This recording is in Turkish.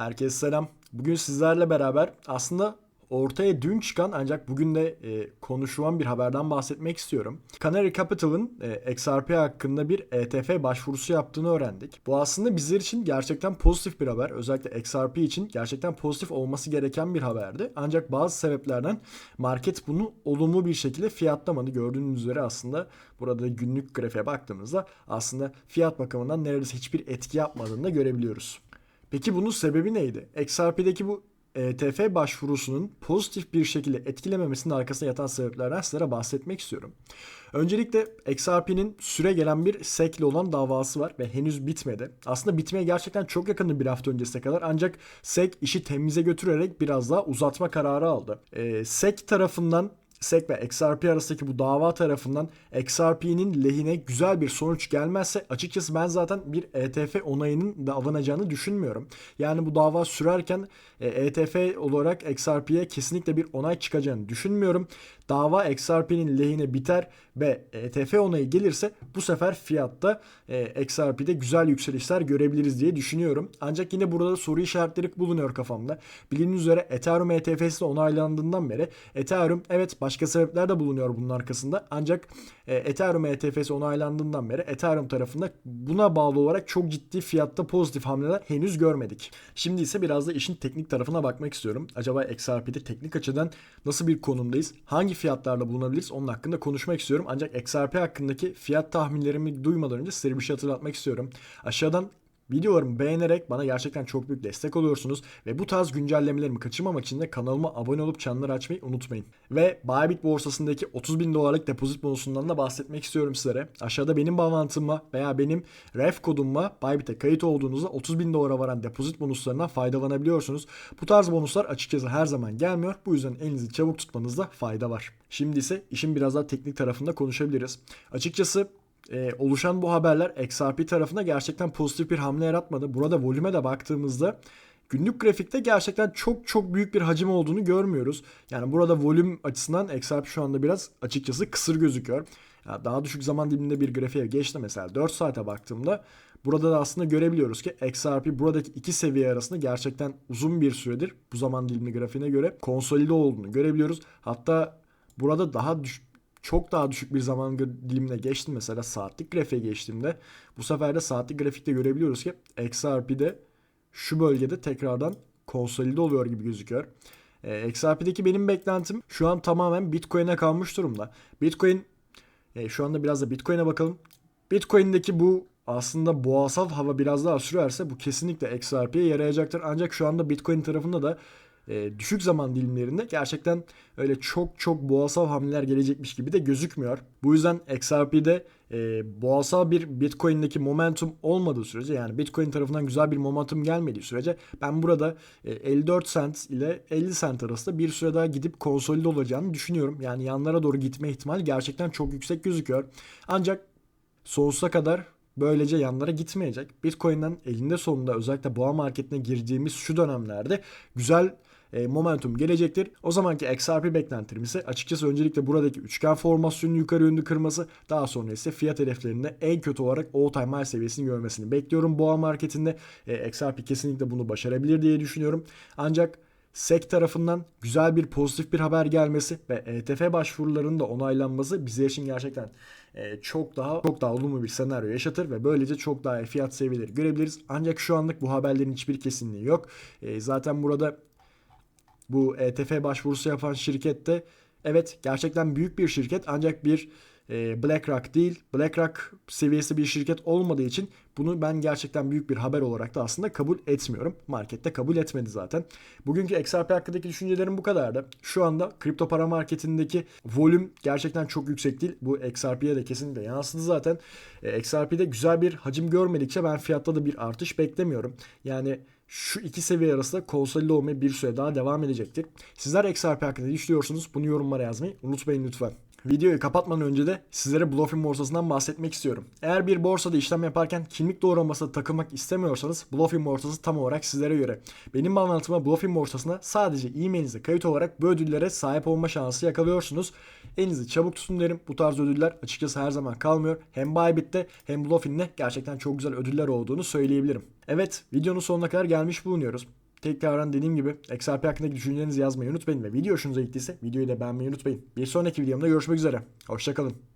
Herkese selam. Bugün sizlerle beraber aslında ortaya dün çıkan ancak bugün de e, konuşulan bir haberden bahsetmek istiyorum. Canary Capital'ın e, XRP hakkında bir ETF başvurusu yaptığını öğrendik. Bu aslında bizler için gerçekten pozitif bir haber. Özellikle XRP için gerçekten pozitif olması gereken bir haberdi. Ancak bazı sebeplerden market bunu olumlu bir şekilde fiyatlamadı. Gördüğünüz üzere aslında burada günlük grafiğe baktığımızda aslında fiyat bakımından neredeyse hiçbir etki yapmadığını da görebiliyoruz. Peki bunun sebebi neydi? XRP'deki bu ETF başvurusunun pozitif bir şekilde etkilememesinin arkasında yatan sebeplerden sizlere bahsetmek istiyorum. Öncelikle XRP'nin süre gelen bir SEC ile olan davası var ve henüz bitmedi. Aslında bitmeye gerçekten çok yakındı bir hafta öncesine kadar ancak SEC işi temize götürerek biraz daha uzatma kararı aldı. Ee, SEC tarafından SEC ve XRP arasındaki bu dava tarafından XRP'nin lehine güzel bir sonuç gelmezse açıkçası ben zaten bir ETF onayının da alınacağını düşünmüyorum. Yani bu dava sürerken ETF olarak XRP'ye kesinlikle bir onay çıkacağını düşünmüyorum. Dava XRP'nin lehine biter ve ETF onayı gelirse bu sefer fiyatta XRP'de güzel yükselişler görebiliriz diye düşünüyorum. Ancak yine burada soru işaretleri bulunuyor kafamda. Bildiğiniz üzere Ethereum ETF'si de onaylandığından beri Ethereum evet başka sebepler de bulunuyor bunun arkasında. Ancak Ethereum ETF'si onaylandığından beri Ethereum tarafında buna bağlı olarak çok ciddi fiyatta pozitif hamleler henüz görmedik. Şimdi ise biraz da işin teknik tarafına bakmak istiyorum. Acaba XRP'de teknik açıdan nasıl bir konumdayız? Hangi fiyatlarla bulunabiliriz? Onun hakkında konuşmak istiyorum. Ancak XRP hakkındaki fiyat tahminlerimi duymadan önce size bir şey hatırlatmak istiyorum. Aşağıdan Videolarımı beğenerek bana gerçekten çok büyük destek oluyorsunuz ve bu tarz güncellemelerimi kaçırmamak için de kanalıma abone olup çanları açmayı unutmayın. Ve Bybit borsasındaki 30 bin dolarlık depozit bonusundan da bahsetmek istiyorum sizlere. Aşağıda benim bağlantımla veya benim ref kodumla Bybit'e kayıt olduğunuzda 30 bin dolara varan depozit bonuslarından faydalanabiliyorsunuz. Bu tarz bonuslar açıkçası her zaman gelmiyor. Bu yüzden elinizi çabuk tutmanızda fayda var. Şimdi ise işin biraz daha teknik tarafında konuşabiliriz. Açıkçası e, oluşan bu haberler XRP tarafında gerçekten pozitif bir hamle yaratmadı. Burada volüme de baktığımızda günlük grafikte gerçekten çok çok büyük bir hacim olduğunu görmüyoruz. Yani burada volüm açısından XRP şu anda biraz açıkçası kısır gözüküyor. Yani daha düşük zaman diliminde bir grafiğe geçti mesela 4 saate baktığımda burada da aslında görebiliyoruz ki XRP buradaki iki seviye arasında gerçekten uzun bir süredir bu zaman dilimi grafiğine göre konsolide olduğunu görebiliyoruz. Hatta burada daha düş çok daha düşük bir zaman dilimine geçtim mesela saatlik grafiğe geçtiğimde bu sefer de saatlik grafikte görebiliyoruz ki XRP'de şu bölgede tekrardan konsolide oluyor gibi gözüküyor. E, XRP'deki benim beklentim şu an tamamen Bitcoin'e kalmış durumda. Bitcoin e, şu anda biraz da Bitcoin'e bakalım. Bitcoin'deki bu aslında boğasal hava biraz daha sürerse bu kesinlikle XRP'ye yarayacaktır. Ancak şu anda Bitcoin tarafında da e, düşük zaman dilimlerinde gerçekten öyle çok çok boğasal hamleler gelecekmiş gibi de gözükmüyor. Bu yüzden XRP'de e, boğasal bir Bitcoin'deki momentum olmadığı sürece yani Bitcoin tarafından güzel bir momentum gelmediği sürece ben burada e, 54 cent ile 50 cent arasında bir süre daha gidip konsolide olacağını düşünüyorum. Yani yanlara doğru gitme ihtimali gerçekten çok yüksek gözüküyor. Ancak sonsuza kadar böylece yanlara gitmeyecek. Bitcoin'den elinde sonunda özellikle boğa marketine girdiğimiz şu dönemlerde güzel e, momentum gelecektir. O zamanki XRP beklentilerimiz ise açıkçası öncelikle buradaki üçgen formasyonunu yukarı yönlü kırması daha sonra ise fiyat hedeflerinde en kötü olarak all time high seviyesini görmesini bekliyorum boğa marketinde. E, XRP kesinlikle bunu başarabilir diye düşünüyorum. Ancak SEC tarafından güzel bir pozitif bir haber gelmesi ve ETF başvurularının da onaylanması bizler için gerçekten e, çok daha çok daha olumlu bir senaryo yaşatır ve böylece çok daha fiyat seviyeleri görebiliriz. Ancak şu anlık bu haberlerin hiçbir kesinliği yok. E, zaten burada bu ETF başvurusu yapan şirkette evet gerçekten büyük bir şirket ancak bir e, BlackRock değil BlackRock seviyesi bir şirket olmadığı için bunu ben gerçekten büyük bir haber olarak da aslında kabul etmiyorum. Markette kabul etmedi zaten. Bugünkü XRP hakkındaki düşüncelerim bu kadardı. Şu anda kripto para marketindeki volüm gerçekten çok yüksek değil. Bu XRP'ye de kesinlikle yansıdı zaten. E, XRP'de güzel bir hacim görmedikçe ben fiyatta da bir artış beklemiyorum. Yani şu iki seviye arasında konsolide olmaya bir süre daha devam edecektir. Sizler XRP hakkında düşünüyorsunuz? Bunu yorumlara yazmayı unutmayın lütfen. Videoyu kapatmadan önce de sizlere Bluffin borsasından bahsetmek istiyorum. Eğer bir borsada işlem yaparken kimlik doğramasına takılmak istemiyorsanız Bluffin borsası tam olarak sizlere göre. Benim bağlantıma Bluffin borsasına sadece e-mailinize kayıt olarak bu ödüllere sahip olma şansı yakalıyorsunuz. Elinizi çabuk tutun derim. Bu tarz ödüller açıkçası her zaman kalmıyor. Hem Bybit'te hem Bluffin'de gerçekten çok güzel ödüller olduğunu söyleyebilirim. Evet videonun sonuna kadar gelmiş bulunuyoruz. Tekrardan dediğim gibi XRP hakkındaki düşüncelerinizi yazmayı unutmayın ve video hoşunuza gittiyse videoyu da beğenmeyi unutmayın. Bir sonraki videomda görüşmek üzere. Hoşçakalın.